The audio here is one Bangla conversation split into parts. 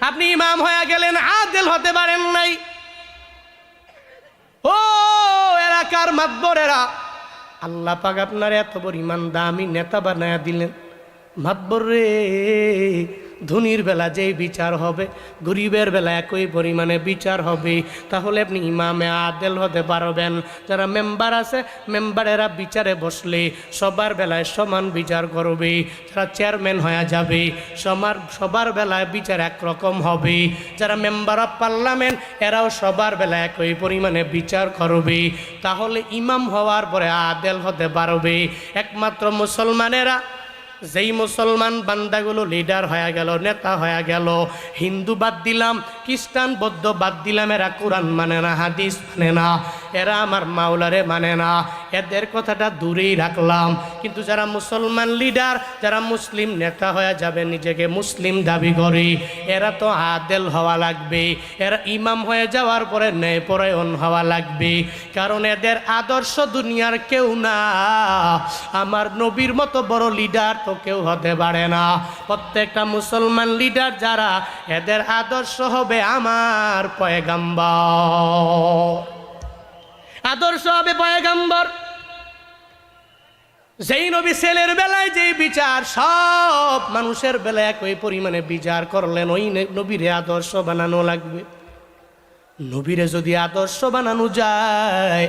আপনি ইমাম হয়ে গেলেন, আদেল হতে পারেন নাই। ও, এলাকার মাতবরেরা, আল্লাহ পাক আপনার এত পরিমাণ দামি নেতা বানায়া দিলেন। মাতবর রে ধনির বেলা যেই বিচার হবে, গরিবের বেলা একই পরিমাণে বিচার হবে। তাহলে আপনি ইমামে আদেল হতে পারবেন। যারা মেম্বার আছে, মেম্বারেরা বিচারে বসলে সবার বেলায় সমান বিচার করবে। যারা চেয়ারম্যান হয়ে যাবে সবার সবার বেলায় বিচার একরকম হবে। যারা মেম্বার অফ পার্লামেন্ট, এরাও সবার বেলায় একই পরিমাণে বিচার করবে। তাহলে ইমাম হওয়ার পরে আদেল হতে পারবে। একমাত্র মুসলমানেরা যেই মুসলমান বান্দাগুলো লিডার হয়ে গেল, নেতা হয়ে গেল, হিন্দু বাদ দিলাম, খ্রিস্টান, বৌদ্ধ বাদ দিলাম, এরা কোরআন মানে না, হাদিস মানে না। এরা আমার মাওলারে মানে না। এদের কথাটা দূরেই রাখলাম। কিন্তু যারা মুসলমান লিডার, যারা মুসলিম নেতা হয়ে যাবে, নিজেকে মুসলিম দাবি করে। এরা তো আদেল হওয়া লাগবে। এরা ইমাম হয়ে যাওয়ার পরে ন্যায় পরায়ণ হওয়া লাগবে। কারণ এদের আদর্শ দুনিয়ার কেউ না। আমার নবীর মতো বড় লিডার তো কেউ হতে পারে না। প্রত্যেকটা মুসলমান লিডার যারা, এদের আদর্শ হবে আমার পয়গাম্বর। আদর্শ হবে পয়গাম্বর। যেই নবী ছেলের বেলায় যেই বিচার, সব মানুষের বেলায় একই পরিমাণে বিচার করলেন, ওই নবীরে আদর্শ বানানো লাগবে। নবীরে যদি আদর্শ বানানো যায়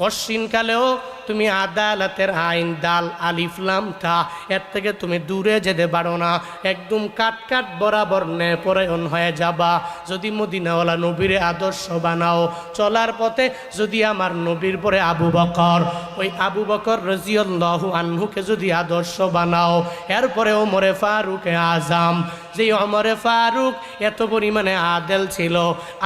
কশিনকালেও তুমি আদালতের আইন দাল আলিফলাম তা। এর থেকে তুমি দূরে যেতে পারো না। একদম কাট কাট বরাবর নে পরায়ণ হয়ে যাবা। যদি মদিনাওয়ালা নবীরে আদর্শ বানাও, চলার পথে যদি আমার নবীর পরে আবু বকর, ওই আবু বকর রাজিয়াল্লাহু আনহুকে যদি আদর্শ বানাও এরপরে ওমরে ফারুকে আজাম। যে অমরে ফারুক এত পরিমাণে আদেল ছিল,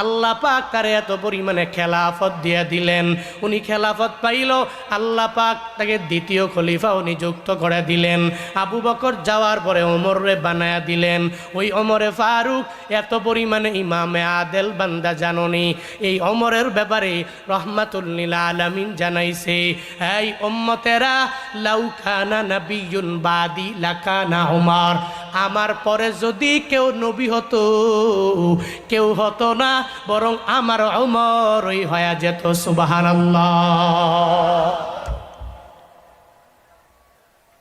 আল্লাহ পাক তারে এত পরিমাণে খেলাফত দিয়ে দিলেন। উনি খেলাফত পাইল, আল্লাহ পাক তাকে দ্বিতীয় খলিফাও নিযুক্ত করে দিলেন। আবু বকর যাওয়ার পরে ওমরে বানায়া দিলেন। ওই অমরে ফারুক এত পরিমাণে ইমামে আদেল বান্দা জাননি। এই অমরের ব্যাপারে রহমাতুল্লিল আলামিন জানাইছে, এই উম্মতেরা লাউখানা নবিয়ুন বাদি লাকানা উমার। আমার পরে যদি কেউ নবী হতো, কেউ হতো না, বরং আমার অমর ওই হয়ে যেত সুবাহান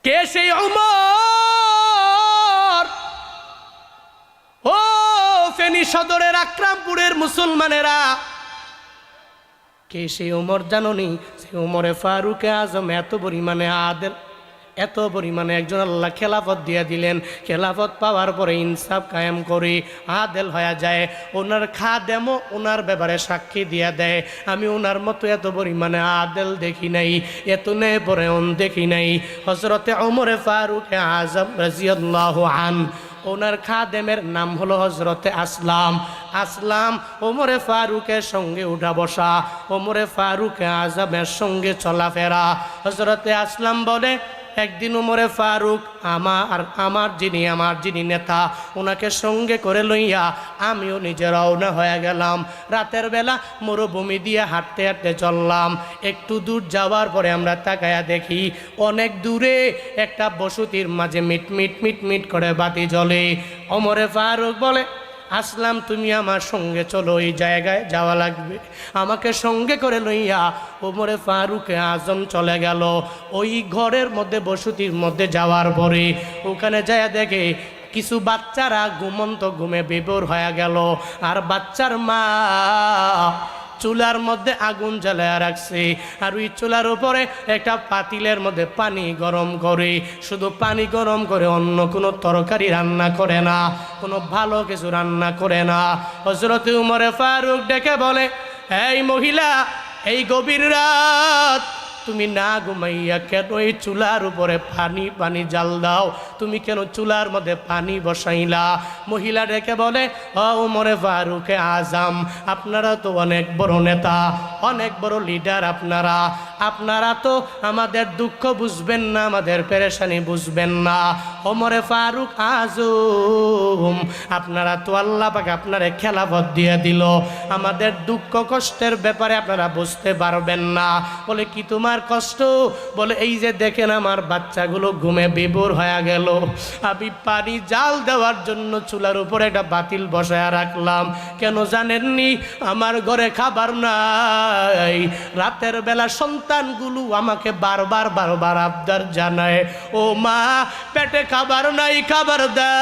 কে সেই অমর ও, ফেনী সদরের আকরামপুরের মুসলমানেরা। কে সেই ওমর জাননি? সে ওমরে ফারুকে আজম এত পরিমাণে আদেল। এত পরিমাণে একজন আল্লাহ খেলাফত দিয়ে দিলেন। খেলাফত পাওয়ার পরে ইনসাফ কায়েম করে, আদেল হয়ে যায়। ওনার খা দেমো ওনার ব্যাপারে সাক্ষী দিয়ে দেয়। আমি ওনার মতো এত পরিমাণে আদেল দেখি নাই, এত নেই পরে অন দেখি নাই। হজরতে ওমরে ফারুকে আজম রাজিয়াল্লাহু আন, ওনার খাদেমের নাম হলো হজরতে আসলাম। আসলাম ওমরে ফারুকের সঙ্গে উঠা বসা, ওমরে ফারুকে আজমের সঙ্গে চলাফেরা। হজরতে আসলাম বলে একদিন উমরে ফারুক, আমার আমার যিনি আমার যিনি নেতা ওনাকে সঙ্গে করে লইয়া আমিও নিজে রওনা হয়ে গেলাম। রাতের বেলা মরুভূমি দিয়ে হাঁটতে হাঁটতে চললাম। একটু দূর যাওয়ার পরে আমরা তাকায়া দেখি, অনেক দূরে একটা বসতির মাঝে মিট মিট মিট মিট করে বাতি জ্বলে। অমরে ফারুক বলে আসলাম, তুমি আমার সঙ্গে চলো ওই জায়গায় যাওয়া লাগবে। আমাকে সঙ্গে করে লইয়া ওমরে ফারুকে আজম চলে গেল। ওই ঘরের মধ্যে, বসতির মধ্যে যাওয়ার পরে ওখানে যায় দেখে কিছু বাচ্চারা ঘুমন্ত ঘুমে বেবর হয়ে গেল। আর বাচ্চার মা চুলার মধ্যে আগুন জ্বালায় রাখছে। আর ওই চুলার উপরে একটা পাতিলের মধ্যে পানি গরম করে। শুধু পানি গরম করে অন্য কোনো তরকারি রান্না করে না, কোনো ভালো কিছু রান্না করে না। হজরত উমরে ফারুক ডেকে বলে, এই মহিলা, এই গভীর রাত তুমি না ঘুমাইয়া কেন এই চুলার উপরে পানি পানি জাল দাও? তুমি কেন চুলার মধ্যে পানি বসাইলা? মহিলা ডেকে বলে, ও উমরে ফারুকে আজাম, আপনারা তো অনেক বড় নেতা, অনেক বড় লিডার আপনারা। আপনারা তো আমাদের দুঃখ বুঝবেন না, আমাদের পেরেশানি বুঝবেন না। ওমরে ফারুক আজম, আপনারা তো আল্লাহ পাকে আপনারে খেলাফত দিয়ে দিল। আমাদের দুঃখ কষ্টের ব্যাপারে আপনারা বুঝতে পারবেন না। বলে, কি তোমার আমার কষ্ট। বলে, এই যে দেখেন আমার বাচ্চাগুলো ঘুমে বিভোর হয়ে গেল। আমি পানি জাল দেওয়ার জন্য চুলার উপরে একটা বাতিল বসায় রাখলাম। কেন জানেননি? আমার ঘরে খাবার নাই। রাতের বেলা সন্তানগুলো আমাকে বারবার বারবার আবদার জানায়, ও মা, পেটে খাবার নাই, খাবার দাও।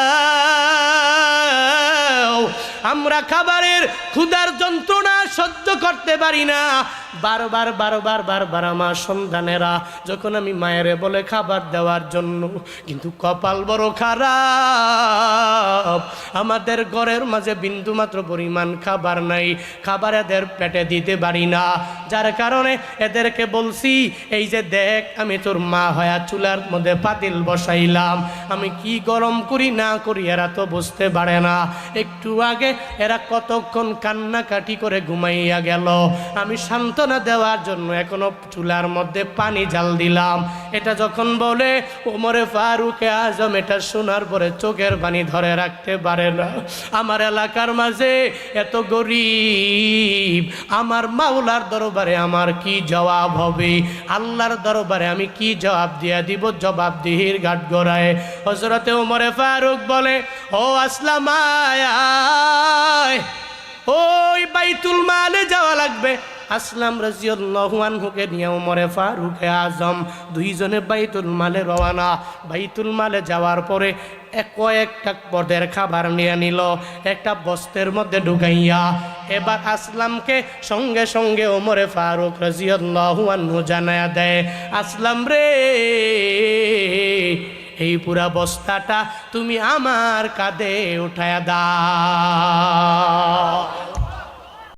আমরা খাবারের ক্ষুধার যন্ত্রণা সহ্য করতে পারি না। বারবার বারবার বারবার আমার সন্তানেরা, যখন আমি মায়ের বলে খাবার দেওয়ার জন্য, কিন্তু কপাল বড় খারাপ। আমাদের ঘরের মাঝে বিন্দু মাত্র পরিমাণ খাবার নাই, খাবার এদের পেটে দিতে পারি না। যার কারণে এদেরকে বলছি, এই যে দেখ, আমি তোর মা হয়া চুলার মধ্যে পাতিল বসাইলাম। আমি কি গরম করি না করি, এরা তো বুঝতে পারে না। একটু আগে এরা কতক্ষণ কান্নাকাটি করে ঘুমাইয়া গেল। আমি সান্ত্বনা দেওয়ার জন্য এখনও চুলার মধ্যে পানি জাল দিলাম। এটা যখন বলে, ওমরে ফারুকে আজম, এটা শোনার পরে চোখের পানি ধরে রাখতে পারে না। আমার এলাকার মাঝে এত গরিব, আমার মাওলার দরবারে আমার কি জবাব হবে? আল্লাহর দরবারে আমি কি জবাব দিয়া দিব? জবাব দিহির ঘাট গড়ায়। হজরতে ওমরে ফারুক বলে, ও আসলাম ওই বাইতুল মালে যাওয়া লাগবে। আসলাম রাজিয়াল্লাহু আনহুকে নিয়ে ওমরে ফারুকে আজম। দুইজনে বাইতুল মালে রওয়ানা বাইতুল মালে যাওয়ার পরে এক কয়েকটা পদের খাবার নিয়ে নিল, একটা বস্তের মধ্যে ঢুকাইয়া। এবার আসলামকে সঙ্গে সঙ্গে ওমরে ফারুক রাজিয়াল্লাহু আনহু জানায়া দেয়, আসলাম রে। এই পুরা বস্তাটা তুমি আমার কাঁধে উঠায়া দাও।